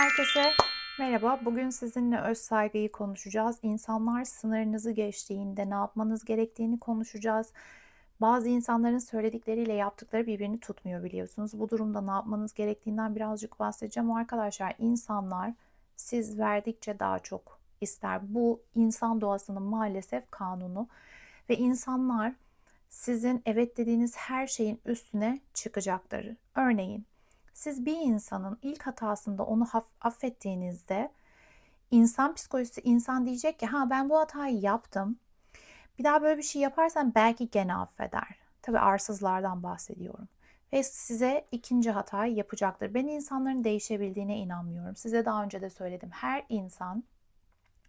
Herkese merhaba. Bugün sizinle öz saygıyı konuşacağız. İnsanlar sınırınızı geçtiğinde ne yapmanız gerektiğini konuşacağız. Bazı insanların söyledikleriyle yaptıkları birbirini tutmuyor biliyorsunuz. Bu durumda ne yapmanız gerektiğinden birazcık bahsedeceğim. Arkadaşlar insanlar siz verdikçe daha çok ister. Bu insan doğasının maalesef kanunu ve insanlar sizin evet dediğiniz her şeyin üstüne çıkacaktır. Örneğin siz bir insanın ilk hatasında onu affettiğinizde insan psikolojisi insan diyecek ki ha ben bu hatayı yaptım. Bir daha böyle bir şey yaparsan belki gene affeder. Tabi arsızlardan bahsediyorum. Ve size ikinci hatayı yapacaktır. Ben insanların değişebildiğine inanmıyorum. Size daha önce de söyledim. Her insan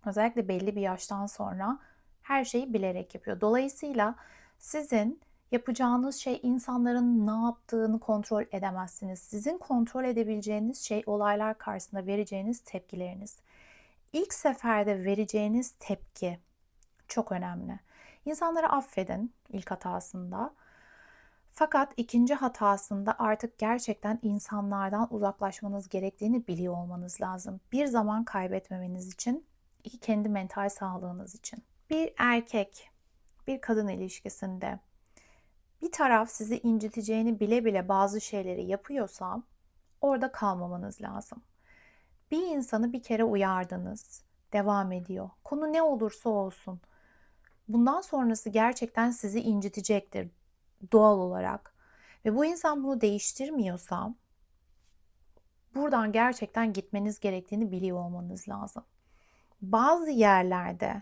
özellikle belli bir yaştan sonra her şeyi bilerek yapıyor. Dolayısıyla sizin Yapacağınız şey insanların ne yaptığını kontrol edemezsiniz. Sizin kontrol edebileceğiniz şey olaylar karşısında vereceğiniz tepkileriniz. İlk seferde vereceğiniz tepki çok önemli. İnsanları affedin ilk hatasında. Fakat ikinci hatasında artık gerçekten insanlardan uzaklaşmanız gerektiğini biliyor olmanız lazım. Bir zaman kaybetmemeniz için, iki kendi mental sağlığınız için. Bir erkek bir kadın ilişkisinde bir taraf sizi inciteceğini bile bile bazı şeyleri yapıyorsa orada kalmamanız lazım. Bir insanı bir kere uyardınız, devam ediyor. Konu ne olursa olsun. Bundan sonrası gerçekten sizi incitecektir doğal olarak. Ve bu insan bunu değiştirmiyorsa buradan gerçekten gitmeniz gerektiğini biliyor olmanız lazım. Bazı yerlerde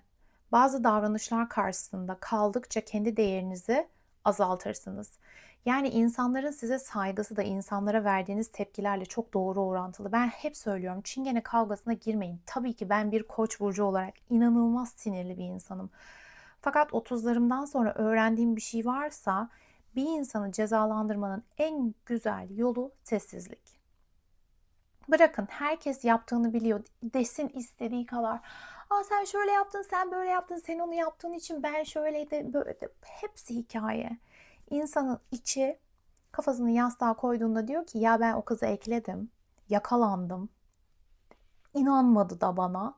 bazı davranışlar karşısında kaldıkça kendi değerinizi azaltırsınız. Yani insanların size saygısı da insanlara verdiğiniz tepkilerle çok doğru orantılı. Ben hep söylüyorum çingene kavgasına girmeyin. Tabii ki ben bir koç burcu olarak inanılmaz sinirli bir insanım. Fakat 30'larımdan sonra öğrendiğim bir şey varsa bir insanı cezalandırmanın en güzel yolu sessizlik. Bırakın herkes yaptığını biliyor desin istediği kadar. Aa sen şöyle yaptın, sen böyle yaptın, sen onu yaptığın için ben şöyleydi, böyle hepsi hikaye. İnsanın içi kafasını yastığa koyduğunda diyor ki ya ben o kızı ekledim, yakalandım, inanmadı da bana.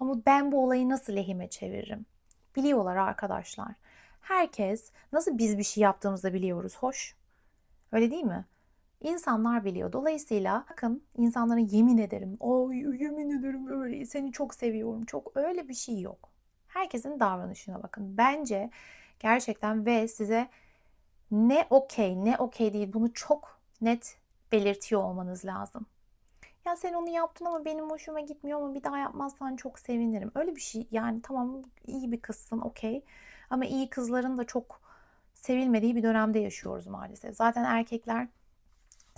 Ama ben bu olayı nasıl lehime çeviririm? Biliyorlar arkadaşlar. Herkes nasıl biz bir şey yaptığımızda biliyoruz. Hoş. Öyle değil mi? İnsanlar biliyor. Dolayısıyla bakın insanlara yemin ederim. Ay yemin ederim öyle seni çok seviyorum. Çok öyle bir şey yok. Herkesin davranışına bakın. Bence gerçekten ve size ne okey ne okey değil bunu çok net belirtiyor olmanız lazım. Ya sen onu yaptın ama benim hoşuma gitmiyor ama bir daha yapmazsan çok sevinirim. Öyle bir şey yani tamam iyi bir kızsın okey. Ama iyi kızların da çok sevilmediği bir dönemde yaşıyoruz maalesef. Zaten erkekler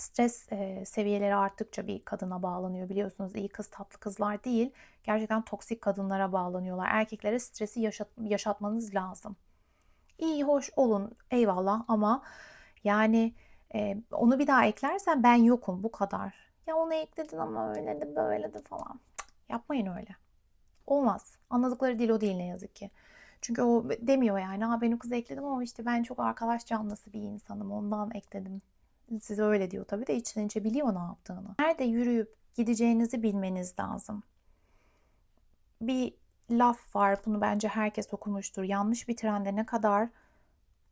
stres e, seviyeleri arttıkça bir kadına bağlanıyor biliyorsunuz. iyi kız tatlı kızlar değil. Gerçekten toksik kadınlara bağlanıyorlar. Erkeklere stresi yaşat, yaşatmanız lazım. İyi hoş olun eyvallah ama yani e, onu bir daha eklersen ben yokum bu kadar. Ya onu ekledin ama öyle de böyle de falan. Yapmayın öyle. Olmaz. Anladıkları dil o değil ne yazık ki. Çünkü o demiyor yani. Ha ben o kızı ekledim ama işte ben çok arkadaş canlısı bir insanım. Ondan ekledim size öyle diyor tabii de içten içe biliyor ne yaptığını. Nerede yürüyüp gideceğinizi bilmeniz lazım. Bir laf var bunu bence herkes okumuştur. Yanlış bir trende ne kadar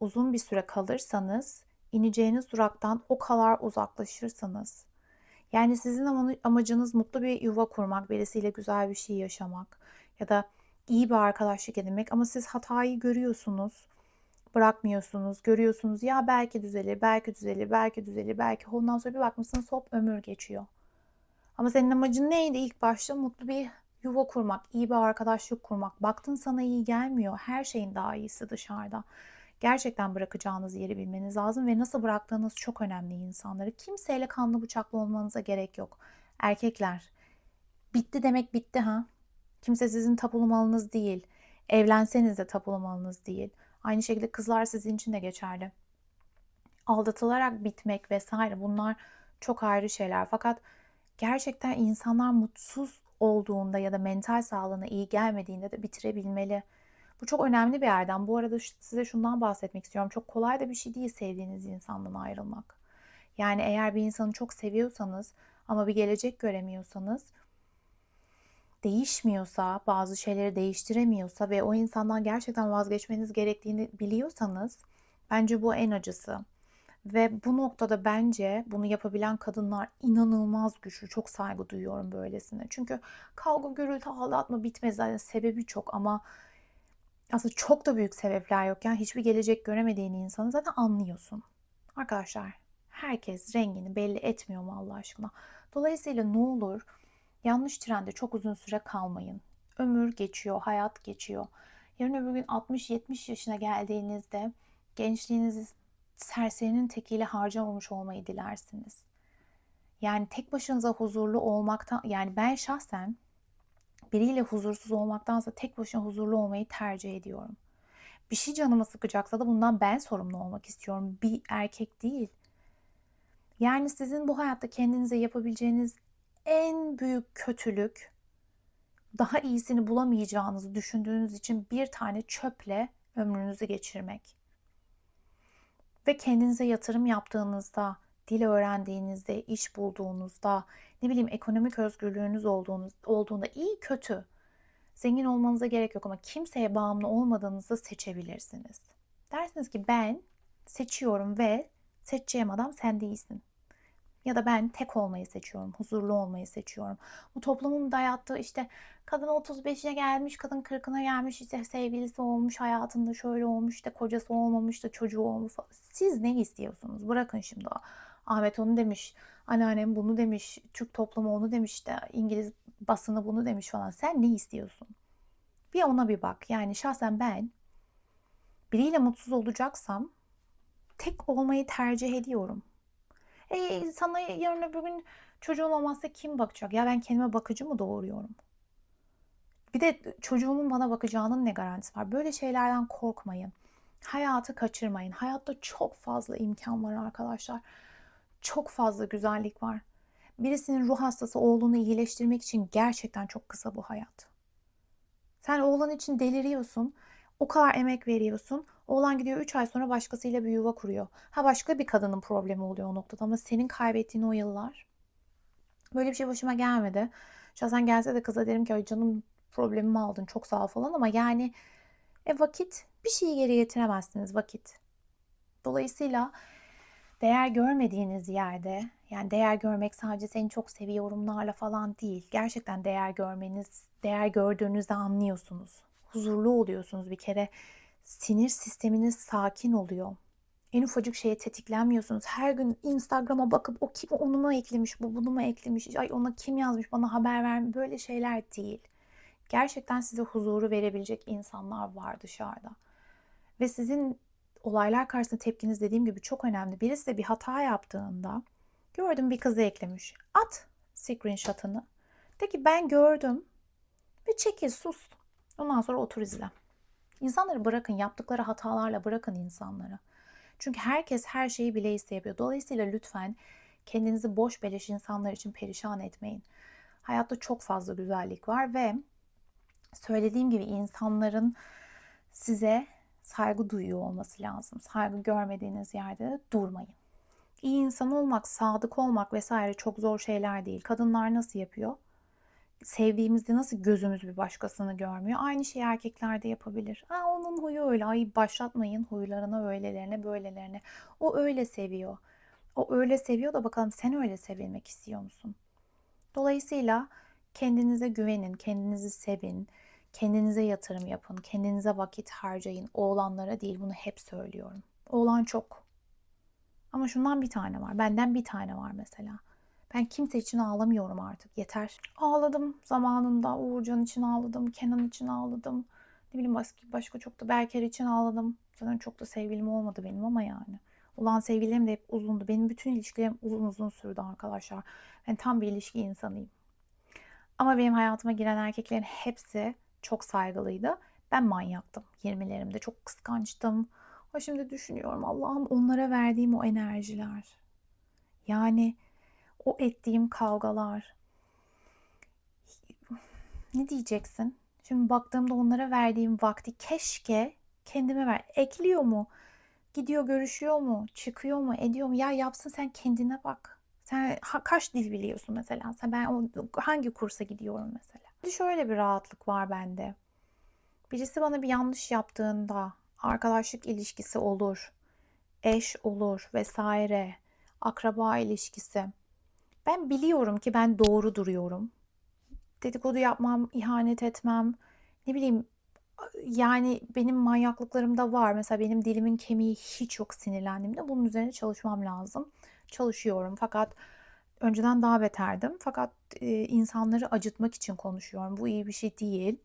uzun bir süre kalırsanız ineceğiniz duraktan o kadar uzaklaşırsınız. Yani sizin amacınız mutlu bir yuva kurmak, birisiyle güzel bir şey yaşamak ya da iyi bir arkadaşlık edinmek ama siz hatayı görüyorsunuz bırakmıyorsunuz. Görüyorsunuz ya belki düzelir, belki düzelir, belki düzelir, belki ondan sonra bir bakmışsınız hop ömür geçiyor. Ama senin amacın neydi ilk başta? Mutlu bir yuva kurmak, iyi bir arkadaşlık kurmak. Baktın sana iyi gelmiyor. Her şeyin daha iyisi dışarıda. Gerçekten bırakacağınız yeri bilmeniz lazım ve nasıl bıraktığınız çok önemli insanları. Kimseyle kanlı bıçaklı olmanıza gerek yok. Erkekler, bitti demek bitti ha. Kimse sizin tapulu malınız değil. Evlenseniz de tapulu malınız değil. Aynı şekilde kızlar sizin için de geçerli. Aldatılarak bitmek vesaire bunlar çok ayrı şeyler. Fakat gerçekten insanlar mutsuz olduğunda ya da mental sağlığına iyi gelmediğinde de bitirebilmeli. Bu çok önemli bir yerden. Bu arada size şundan bahsetmek istiyorum. Çok kolay da bir şey değil sevdiğiniz insandan ayrılmak. Yani eğer bir insanı çok seviyorsanız Ama bir gelecek göremiyorsanız, değişmiyorsa, bazı şeyleri değiştiremiyorsa ve o insandan gerçekten vazgeçmeniz gerektiğini biliyorsanız bence bu en acısı. Ve bu noktada bence bunu yapabilen kadınlar inanılmaz güçlü. Çok saygı duyuyorum böylesine. Çünkü kavga, gürültü, ağlatma bitmez. Zaten sebebi çok ama aslında çok da büyük sebepler yok. Yani hiçbir gelecek göremediğin insanı zaten anlıyorsun. Arkadaşlar herkes rengini belli etmiyor mu Allah aşkına? Dolayısıyla ne olur yanlış trende çok uzun süre kalmayın. Ömür geçiyor, hayat geçiyor. Yarın öbür gün 60-70 yaşına geldiğinizde gençliğinizi serserinin tekiyle harcamamış olmayı dilersiniz. Yani tek başınıza huzurlu olmaktan yani ben şahsen biriyle huzursuz olmaktansa tek başına huzurlu olmayı tercih ediyorum. Bir şey canımı sıkacaksa da bundan ben sorumlu olmak istiyorum. Bir erkek değil. Yani sizin bu hayatta kendinize yapabileceğiniz en büyük kötülük daha iyisini bulamayacağınızı düşündüğünüz için bir tane çöple ömrünüzü geçirmek. Ve kendinize yatırım yaptığınızda, dil öğrendiğinizde, iş bulduğunuzda, ne bileyim ekonomik özgürlüğünüz olduğunuz, olduğunda iyi kötü zengin olmanıza gerek yok ama kimseye bağımlı olmadığınızı seçebilirsiniz. Dersiniz ki ben seçiyorum ve seçeceğim adam sen değilsin. Ya da ben tek olmayı seçiyorum, huzurlu olmayı seçiyorum. Bu toplumun dayattığı işte kadın 35'ine gelmiş, kadın 40'ına gelmiş, işte sevgilisi olmuş, hayatında şöyle olmuş, işte kocası olmamış da çocuğu olmuş. Siz ne istiyorsunuz? Bırakın şimdi o. Ahmet onu demiş, anneannem bunu demiş, Türk toplumu onu demiş de İngiliz basını bunu demiş falan. Sen ne istiyorsun? Bir ona bir bak. Yani şahsen ben biriyle mutsuz olacaksam tek olmayı tercih ediyorum. E, sana yarın öbür gün çocuğum olmazsa kim bakacak? Ya ben kendime bakıcı mı doğuruyorum? Bir de çocuğumun bana bakacağının ne garantisi var? Böyle şeylerden korkmayın. Hayatı kaçırmayın. Hayatta çok fazla imkan var arkadaşlar. Çok fazla güzellik var. Birisinin ruh hastası oğlunu iyileştirmek için gerçekten çok kısa bu hayat. Sen oğlan için deliriyorsun. O kadar emek veriyorsun. Oğlan gidiyor 3 ay sonra başkasıyla bir yuva kuruyor. Ha başka bir kadının problemi oluyor o noktada ama senin kaybettiğin o yıllar. Böyle bir şey başıma gelmedi. Şahsen gelse de kıza derim ki ay canım problemimi aldın çok sağ ol falan ama yani e vakit bir şeyi geri getiremezsiniz vakit. Dolayısıyla değer görmediğiniz yerde yani değer görmek sadece seni çok seviyorumlarla falan değil. Gerçekten değer görmeniz, değer gördüğünüzde anlıyorsunuz. Huzurlu oluyorsunuz bir kere. Sinir sisteminiz sakin oluyor. En ufacık şeye tetiklenmiyorsunuz. Her gün Instagram'a bakıp o kim onu mu eklemiş, bu bunu mu eklemiş, ay ona kim yazmış bana haber vermiş. Böyle şeyler değil. Gerçekten size huzuru verebilecek insanlar var dışarıda. Ve sizin olaylar karşısında tepkiniz dediğim gibi çok önemli. Birisi de bir hata yaptığında gördüm bir kızı eklemiş. At screenshot'ını. De ki ben gördüm ve çekil sus. Ondan sonra otur izle. İnsanları bırakın yaptıkları hatalarla bırakın insanları. Çünkü herkes her şeyi bile isteyebiliyor. Dolayısıyla lütfen kendinizi boş beleş insanlar için perişan etmeyin. Hayatta çok fazla güzellik var ve söylediğim gibi insanların size saygı duyuyor olması lazım. Saygı görmediğiniz yerde de durmayın. İyi insan olmak, sadık olmak vesaire çok zor şeyler değil. Kadınlar nasıl yapıyor? Sevdiğimizde nasıl gözümüz bir başkasını görmüyor? Aynı şeyi erkekler de yapabilir. Ha, onun huyu öyle. Ay başlatmayın huylarına öylelerine böylelerine. O öyle seviyor. O öyle seviyor da bakalım sen öyle sevilmek istiyor musun? Dolayısıyla kendinize güvenin, kendinizi sevin, kendinize yatırım yapın, kendinize vakit harcayın. Oğlanlara değil bunu hep söylüyorum. Oğlan çok. Ama şundan bir tane var. Benden bir tane var mesela. Ben kimse için ağlamıyorum artık. Yeter. Ağladım zamanında. Uğurcan için ağladım. Kenan için ağladım. Ne bileyim başka, başka çok da Berker için ağladım. Zaten çok da sevgilim olmadı benim ama yani. Olan sevgilerim de hep uzundu. Benim bütün ilişkilerim uzun uzun sürdü arkadaşlar. Ben tam bir ilişki insanıyım. Ama benim hayatıma giren erkeklerin hepsi çok saygılıydı. Ben manyaktım 20'lerimde. Çok kıskançtım. Ama şimdi düşünüyorum Allah'ım onlara verdiğim o enerjiler. Yani o ettiğim kavgalar. Ne diyeceksin? Şimdi baktığımda onlara verdiğim vakti keşke kendime ver. Ekliyor mu? Gidiyor görüşüyor mu? Çıkıyor mu? Ediyor mu? Ya yapsın sen kendine bak. Sen ha- kaç dil biliyorsun mesela? Sen ben hangi kursa gidiyorum mesela? Şimdi şöyle bir rahatlık var bende. Birisi bana bir yanlış yaptığında arkadaşlık ilişkisi olur, eş olur vesaire, akraba ilişkisi. Ben biliyorum ki ben doğru duruyorum. Dedikodu yapmam, ihanet etmem. Ne bileyim yani benim manyaklıklarım da var. Mesela benim dilimin kemiği hiç yok sinirlendiğimde. Bunun üzerine çalışmam lazım. Çalışıyorum fakat önceden daha beterdim. Fakat e, insanları acıtmak için konuşuyorum. Bu iyi bir şey değil.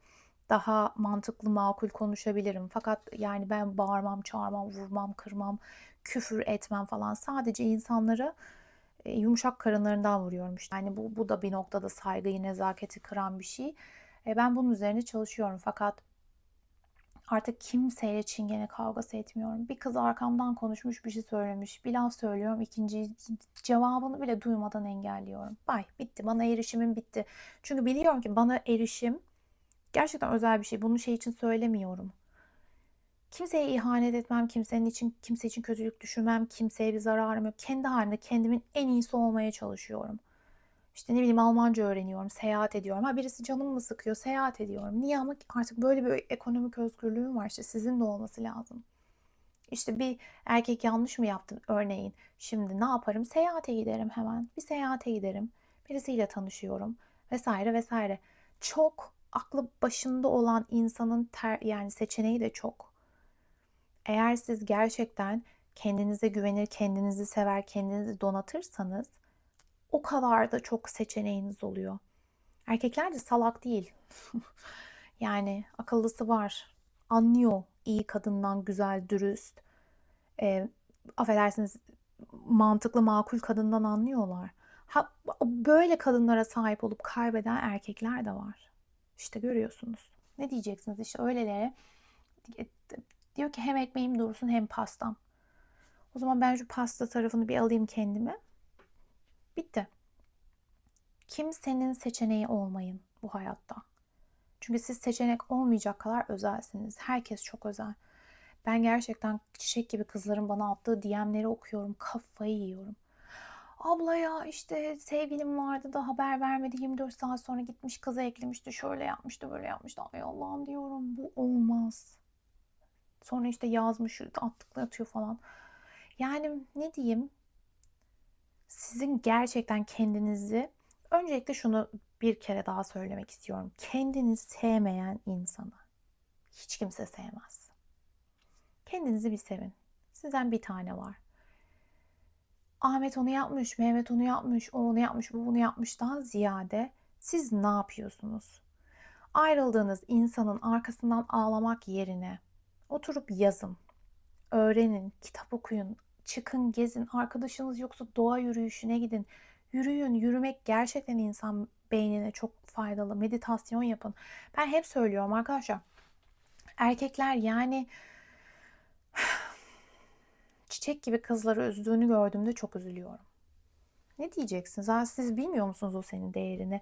Daha mantıklı, makul konuşabilirim. Fakat yani ben bağırmam, çağırmam, vurmam, kırmam, küfür etmem falan. Sadece insanları e, yumuşak karınlarından vuruyorum işte. Yani bu, bu da bir noktada saygıyı, nezaketi kıran bir şey. E, ben bunun üzerine çalışıyorum. Fakat Artık kimseyle çingene kavgası etmiyorum. Bir kız arkamdan konuşmuş bir şey söylemiş. Bir laf söylüyorum. ikinci cevabını bile duymadan engelliyorum. Bay bitti. Bana erişimim bitti. Çünkü biliyorum ki bana erişim gerçekten özel bir şey. Bunu şey için söylemiyorum. Kimseye ihanet etmem, kimsenin için kimse için kötülük düşünmem, kimseye bir zararım yok. Kendi halimde kendimin en iyisi olmaya çalışıyorum. İşte ne bileyim Almanca öğreniyorum, seyahat ediyorum. Ha birisi canımı mı sıkıyor, seyahat ediyorum. Niye ama artık böyle bir ekonomik özgürlüğüm var işte sizin de olması lazım. İşte bir erkek yanlış mı yaptı örneğin. Şimdi ne yaparım? Seyahate giderim hemen. Bir seyahate giderim. Birisiyle tanışıyorum vesaire vesaire. Çok aklı başında olan insanın ter, yani seçeneği de çok. Eğer siz gerçekten kendinize güvenir, kendinizi sever, kendinizi donatırsanız o kadar da çok seçeneğiniz oluyor. Erkekler de salak değil. yani akıllısı var. Anlıyor iyi kadından güzel, dürüst. E, affedersiniz mantıklı, makul kadından anlıyorlar. Ha, böyle kadınlara sahip olup kaybeden erkekler de var. İşte görüyorsunuz. Ne diyeceksiniz? İşte öylelere diyor ki hem ekmeğim dursun hem pastam. O zaman ben şu pasta tarafını bir alayım kendime. Bitti. Kimsenin seçeneği olmayın bu hayatta. Çünkü siz seçenek olmayacak kadar özelsiniz. Herkes çok özel. Ben gerçekten çiçek gibi kızların bana attığı DM'leri okuyorum. Kafayı yiyorum. Abla ya işte sevgilim vardı da haber vermedi 24 saat sonra gitmiş kıza eklemişti şöyle yapmıştı böyle yapmıştı ay Allah'ım diyorum bu olmaz sonra işte yazmış attıkla atıyor falan yani ne diyeyim sizin gerçekten kendinizi öncelikle şunu bir kere daha söylemek istiyorum. Kendini sevmeyen insanı hiç kimse sevmez. Kendinizi bir sevin. Sizden bir tane var. Ahmet onu yapmış, Mehmet onu yapmış, o onu yapmış, bu bunu yapmıştan ziyade siz ne yapıyorsunuz? Ayrıldığınız insanın arkasından ağlamak yerine oturup yazın, öğrenin, kitap okuyun, çıkın, gezin. Arkadaşınız yoksa doğa yürüyüşüne gidin. Yürüyün. Yürümek gerçekten insan beynine çok faydalı. Meditasyon yapın. Ben hep söylüyorum arkadaşlar. Erkekler yani çiçek gibi kızları üzdüğünü gördüğümde çok üzülüyorum. Ne diyeceksiniz? Ha, siz bilmiyor musunuz o senin değerini?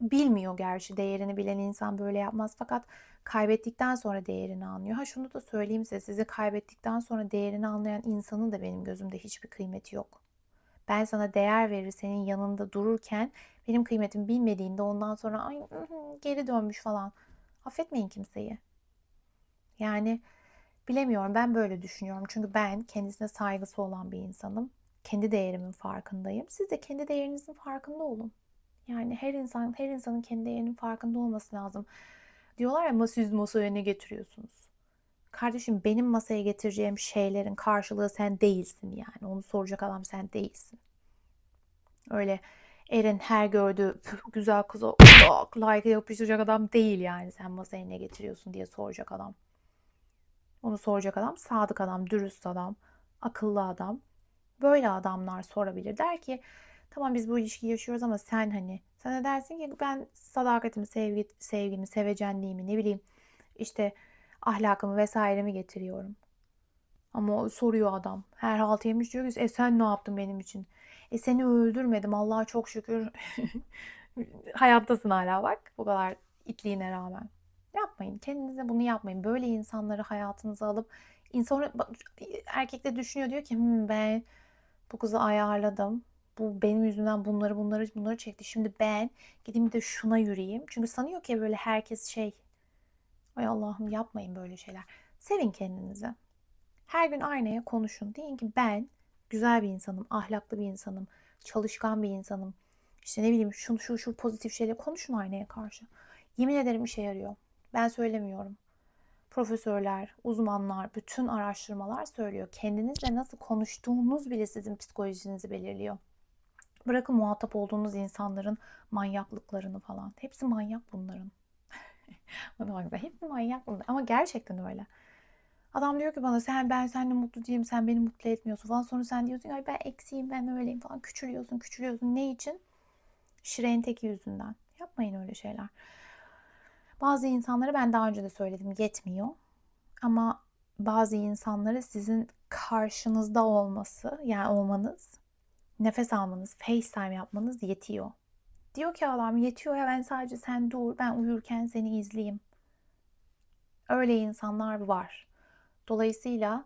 Bilmiyor gerçi değerini bilen insan böyle yapmaz. Fakat kaybettikten sonra değerini anlıyor. Ha şunu da söyleyeyim size. Sizi kaybettikten sonra değerini anlayan insanın da benim gözümde hiçbir kıymeti yok. Ben sana değer verir senin yanında dururken benim kıymetimi bilmediğinde ondan sonra ay geri dönmüş falan. Affetmeyin kimseyi. Yani bilemiyorum ben böyle düşünüyorum. Çünkü ben kendisine saygısı olan bir insanım kendi değerimin farkındayım. Siz de kendi değerinizin farkında olun. Yani her insan her insanın kendi değerinin farkında olması lazım. Diyorlar ya siz masaya ne getiriyorsunuz? Kardeşim benim masaya getireceğim şeylerin karşılığı sen değilsin yani. Onu soracak adam sen değilsin. Öyle Eren her gördüğü güzel kıza like yapıştıracak adam değil yani. Sen masaya ne getiriyorsun diye soracak adam. Onu soracak adam sadık adam, dürüst adam, akıllı adam. Böyle adamlar sorabilir. Der ki tamam biz bu ilişkiyi yaşıyoruz ama sen hani sen de dersin ki ben sadakatimi, sevgi, sevgimi, sevecenliğimi ne bileyim işte ahlakımı vesairemi getiriyorum. Ama soruyor adam. Her halt yemiş diyor ki e sen ne yaptın benim için? E seni öldürmedim Allah'a çok şükür. Hayattasın hala bak bu kadar itliğine rağmen. Yapmayın. Kendinize bunu yapmayın. Böyle insanları hayatınıza alıp insan erkek de düşünüyor diyor ki hmm, ben bu kızı ayarladım. bu benim yüzümden bunları bunları bunları çekti. Şimdi ben gideyim de şuna yürüyeyim. Çünkü sanıyor ki böyle herkes şey ay Allah'ım yapmayın böyle şeyler. Sevin kendinizi. Her gün aynaya konuşun. Deyin ki ben güzel bir insanım, ahlaklı bir insanım, çalışkan bir insanım. İşte ne bileyim şu şu şu pozitif şeyle konuşun aynaya karşı. Yemin ederim işe yarıyor. Ben söylemiyorum. Profesörler, uzmanlar, bütün araştırmalar söylüyor. Kendinizle nasıl konuştuğunuz bile sizin psikolojinizi belirliyor. Bırakın muhatap olduğunuz insanların manyaklıklarını falan. Hepsi manyak bunların. Bana bak hepsi manyak bunlar. Ama gerçekten öyle. Adam diyor ki bana sen ben seninle mutlu değilim sen beni mutlu etmiyorsun falan. Sonra sen diyorsun ay ben eksiğim ben öyleyim falan. Küçülüyorsun küçülüyorsun. Ne için? Şirenin teki yüzünden. Yapmayın öyle şeyler. Bazı insanlara ben daha önce de söyledim yetmiyor. Ama bazı insanları sizin karşınızda olması yani olmanız, nefes almanız, FaceTime yapmanız yetiyor. Diyor ki adam yetiyor ya ben sadece sen dur ben uyurken seni izleyeyim. Öyle insanlar var. Dolayısıyla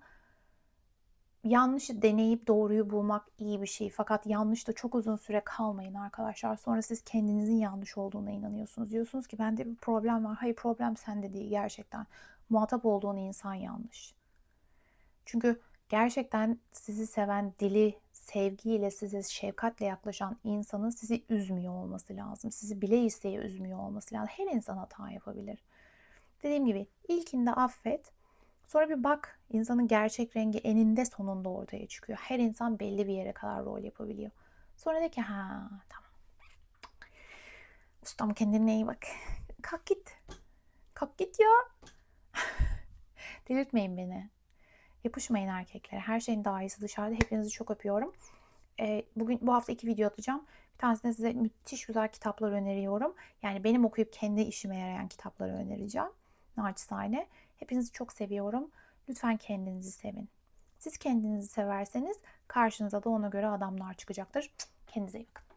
yanlışı deneyip doğruyu bulmak iyi bir şey. Fakat yanlışta çok uzun süre kalmayın arkadaşlar. Sonra siz kendinizin yanlış olduğuna inanıyorsunuz. Diyorsunuz ki bende bir problem var. Hayır problem sende değil gerçekten. Muhatap olduğun insan yanlış. Çünkü gerçekten sizi seven, dili sevgiyle, size şefkatle yaklaşan insanın sizi üzmüyor olması lazım. Sizi bile isteye üzmüyor olması lazım. Her insan hata yapabilir. Dediğim gibi ilkinde affet. Sonra bir bak insanın gerçek rengi eninde sonunda ortaya çıkıyor. Her insan belli bir yere kadar rol yapabiliyor. Sonra de ki ha tamam. Ustam kendine iyi bak. Kalk git. Kalk git ya. Delirtmeyin beni. Yapışmayın erkeklere. Her şeyin daha iyisi dışarıda. Hepinizi çok öpüyorum. Ee, bugün bu hafta iki video atacağım. Bir tanesinde size müthiş güzel kitaplar öneriyorum. Yani benim okuyup kendi işime yarayan kitapları önereceğim. Naçizane. Hepinizi çok seviyorum. Lütfen kendinizi sevin. Siz kendinizi severseniz karşınıza da ona göre adamlar çıkacaktır. Kendinize iyi bakın.